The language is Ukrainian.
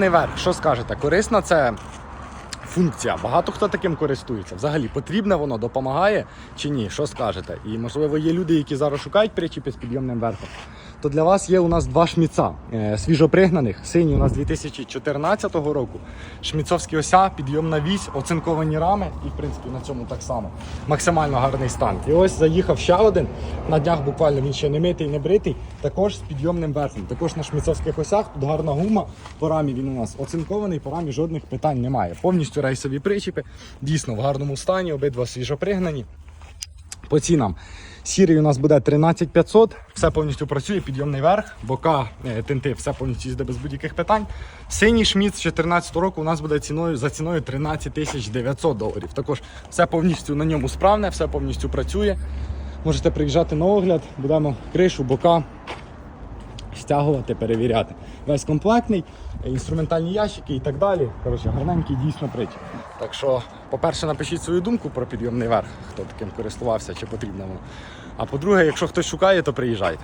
Верх, що скажете? Корисно це функція. Багато хто таким користується. Взагалі потрібне воно допомагає чи ні? Що скажете? І можливо є люди, які зараз шукають причіпи з підйомним верхом. То для вас є у нас два шміца е, свіжопригнаних. Синій у нас 2014 року. Шміцовські ося, підйомна вісь, оцинковані рами, і в принципі на цьому так само. Максимально гарний стан. І ось заїхав ще один. На днях буквально він ще не митий, не бритий. Також з підйомним верхом. Також на шміцовських осях. Тут гарна гума. По рамі він у нас оцинкований, по рамі жодних питань немає. Повністю рейсові причіпи. Дійсно в гарному стані, обидва свіжопригнані. По цінам. Сірий у нас буде 13500, все повністю працює, підйомний верх, бока, е, тинти, все повністю їздить без будь-яких питань. Синій шміт з 2014 року у нас буде ціною за ціною 13 900 доларів. Також все повністю на ньому справне, все повністю працює. Можете приїжджати на огляд, будемо кришу, бока стягувати, перевіряти. Весь комплектний, інструментальні ящики і так далі. Коротше, гарненький дійсно притчі. Так що, по-перше, напишіть свою думку про підйомний верх, хто таким користувався чи потрібно воно. А по-друге, якщо хтось шукає, то приїжджайте.